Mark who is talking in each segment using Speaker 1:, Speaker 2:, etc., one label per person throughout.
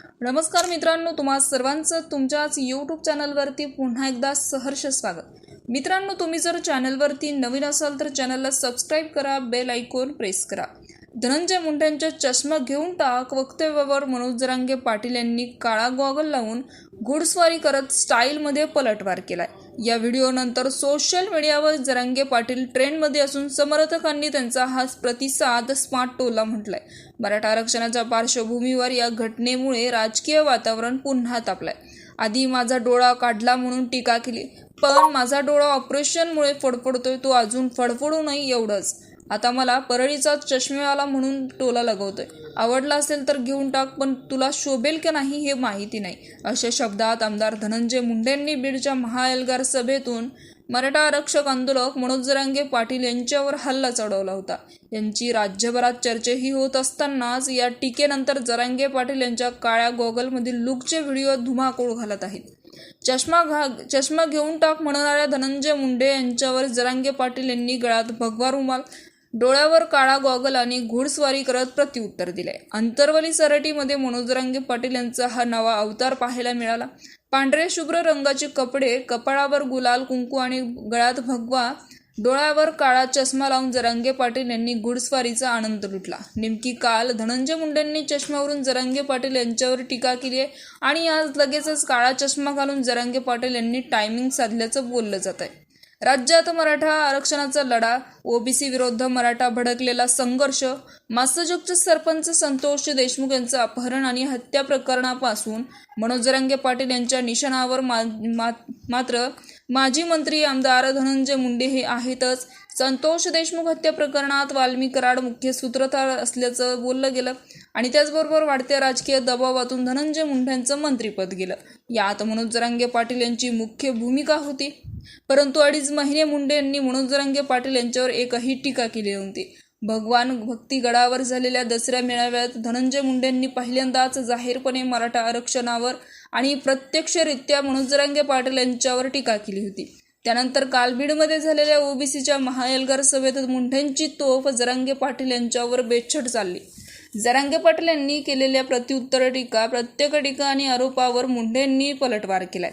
Speaker 1: नमस्कार मित्रांनो तुम्हा सर्वांचं तुमच्याच यूट्यूब चॅनलवरती पुन्हा एकदा सहर्ष स्वागत. मित्रांनो तुम्ही जर चॅनलवरती नवीन असाल तर चॅनलला सबस्क्राईब करा बेल आयकॉन प्रेस करा. धनंजय मुंडेंच्या चष्मा घेऊन टाक वक्तव्यावर मनोज जरांगे पाटील यांनी काळा गॉगल लावून घुडस्वारी करत स्टाईलमध्ये पलटवार केलाय. या व्हिडिओनंतर सोशल मीडियावर जरांगे पाटील ट्रेंडमध्ये असून समर्थकांनी त्यांचा हा प्रतिसाद स्मार्ट टोला म्हटलाय. मराठा आरक्षणाच्या पार्श्वभूमीवर या घटनेमुळे राजकीय वातावरण पुन्हा तापलंय. आधी माझा डोळा काढला म्हणून टीका केली पण माझा डोळा ऑपरेशनमुळे फडफडतोय तो अजून फडफडू नये एवढंच. आता मला परळीचा चष्मेवाला म्हणून टोला लगवतोय. आवडला असेल तर घेऊन टाक पण तुला शोभेल की नाही हे माहिती नाही. अशा शब्दात आमदार धनंजय मुंडेंनी बीडच्या महाएल्गार सभेतून मराठा आरक्षक आंदोलक मनोज जरांगे पाटील यांच्यावर हल्ला चढवला होता. यांची राज्यभरात चर्चेही होत असतानाच या टीकेनंतर जरांगे पाटील यांच्या काळ्या गॉगलमधील लुकचे व्हिडिओ धुमाकूळ घालत आहेत. चष्मा घा चष्मा घेऊन टाक म्हणणाऱ्या धनंजय मुंडे यांच्यावर जरांगे पाटील यांनी गळ्यात भगवा रुमाल डोळ्यावर काळा गॉगल आणि घुडस्वारी करत प्रत्युत्तर दिले. अंतरवली सरटीमध्ये मनोजरंगे पाटील यांचा हा नवा अवतार पाहायला मिळाला. पांढरे शुभ्र रंगाचे कपडे कपाळावर गुलाल कुंकू आणि गळ्यात भगवा डोळ्यावर काळा चष्मा लावून जरांगे पाटील यांनी घुडस्वारीचा आनंद लुटला. नेमकी काल धनंजय मुंडेंनी चष्म्यावरून जरांगे पाटील यांच्यावर टीका केली आहे आणि आज लगेचच काळा चष्मा घालून जरांगे पाटील यांनी टायमिंग साधल्याचं बोललं जात आहे राज्यात मराठा आरक्षणाचा लढा ओबीसी विरुद्ध मराठा भडकलेला संघर्ष मासजगचे सरपंच संतोष देशमुख यांचं अपहरण आणि हत्या प्रकरणापासून मनोजरंगे पाटील यांच्या निशाणावर मा, मा, मात्र माजी मंत्री आमदार धनंजय मुंडे हे आहेतच. संतोष देशमुख हत्या प्रकरणात वाल्मी कराड मुख्य सूत्रधार असल्याचं बोललं गेलं आणि त्याचबरोबर वाढत्या राजकीय दबावातून धनंजय मुंडेंचं मंत्रीपद गेलं. यात मनोज जरांगे पाटील यांची मुख्य भूमिका होती. परंतु अडीच महिने मुंडे यांनी मनोज जरांगे पाटील यांच्यावर एकही टीका केली नव्हती. भगवान भक्तीगडावर झालेल्या दसऱ्या मेळाव्यात धनंजय मुंडेंनी पहिल्यांदाच जाहीरपणे मराठा आरक्षणावर आणि प्रत्यक्षरित्या मनोजरांगे पाटील यांच्यावर टीका केली होती. त्यानंतर काल बीडमध्ये झालेल्या ओबीसीच्या महाएल्गार सभेत मुंढ्यांची तोफ जरांगे पाटील यांच्यावर बेछट चालली. जरांगे पाटील यांनी केलेल्या प्रत्युत्तर टीका प्रत्येक टीका आणि आरोपावर मुंढेंनी पलटवार केलाय.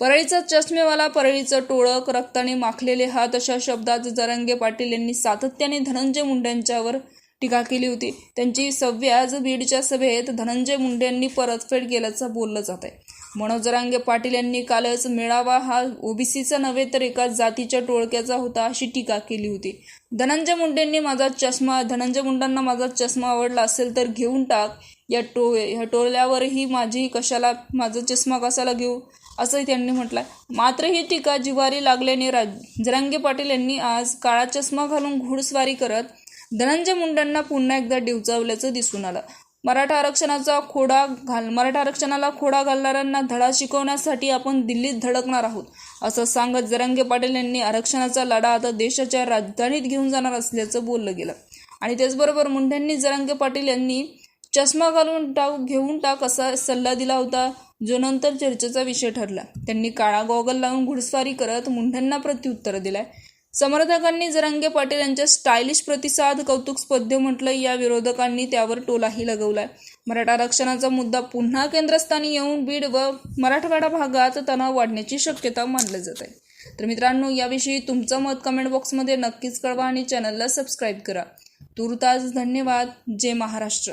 Speaker 1: परळीचा चष्मेवाला परळीचं टोळक रक्ताने माखलेले हात अशा शब्दात जरांगे पाटील यांनी सातत्याने धनंजय मुंडेंच्यावर टीका केली होती. त्यांची सव्याज बीडच्या सभेत धनंजय मुंडे यांनी परतफेड केल्याचं बोललं जात आहे. मनोज रांगे पाटील यांनी कालच मेळावा हा ओबीसीचा नव्हे तर एका जातीच्या टोळक्याचा होता अशी टीका केली होती. धनंजय मुंडेंनी माझा चष्मा धनंजय मुंडांना माझा चष्मा आवडला असेल तर घेऊन टाक. या टो ह्या टोळल्यावरही माझी कशाला माझा चष्मा कशाला घेऊ? असंही त्यांनी म्हटलंय. मात्र ही टीका जिवारी लागल्याने राज जरांगे पाटील यांनी आज काळा चष्मा घालून घुडस्वारी करत धनंजय मुंडांना पुन्हा एकदा डिवचावल्याचं दिसून आलं. मराठा आरक्षणाचा खोडा घाल मराठा आरक्षणाला खोडा घालणाऱ्यांना धडा शिकवण्यासाठी आपण दिल्लीत धडकणार आहोत असं सांगत जरांगे पाटील यांनी आरक्षणाचा लढा आता देशाच्या राजधानीत घेऊन जाणार असल्याचं बोललं गेलं. आणि त्याचबरोबर मुंढ्यांनी जरांगे पाटील यांनी चष्मा घालून टाक घेऊन टाक असा सल्ला दिला होता जो नंतर चर्चेचा विषय ठरला. त्यांनी काळा गॉगल लावून घुडस्वारी करत मुंढ्यांना प्रत्युत्तर दिलाय. समर्थकांनी जरांगे पाटील यांच्या स्टायलिश प्रतिसाद कौतुकस्पद्य म्हटलं या विरोधकांनी त्यावर टोलाही लगवलाय. मराठा आरक्षणाचा मुद्दा पुन्हा केंद्रस्थानी येऊन बीड व मराठवाडा भागात तणाव वाढण्याची शक्यता मानली जात आहे तर मित्रांनो याविषयी तुमचं मत कमेंट बॉक्समध्ये नक्कीच कळवा आणि चॅनलला सबस्क्राईब करा. तुर्तास धन्यवाद. जय महाराष्ट्र.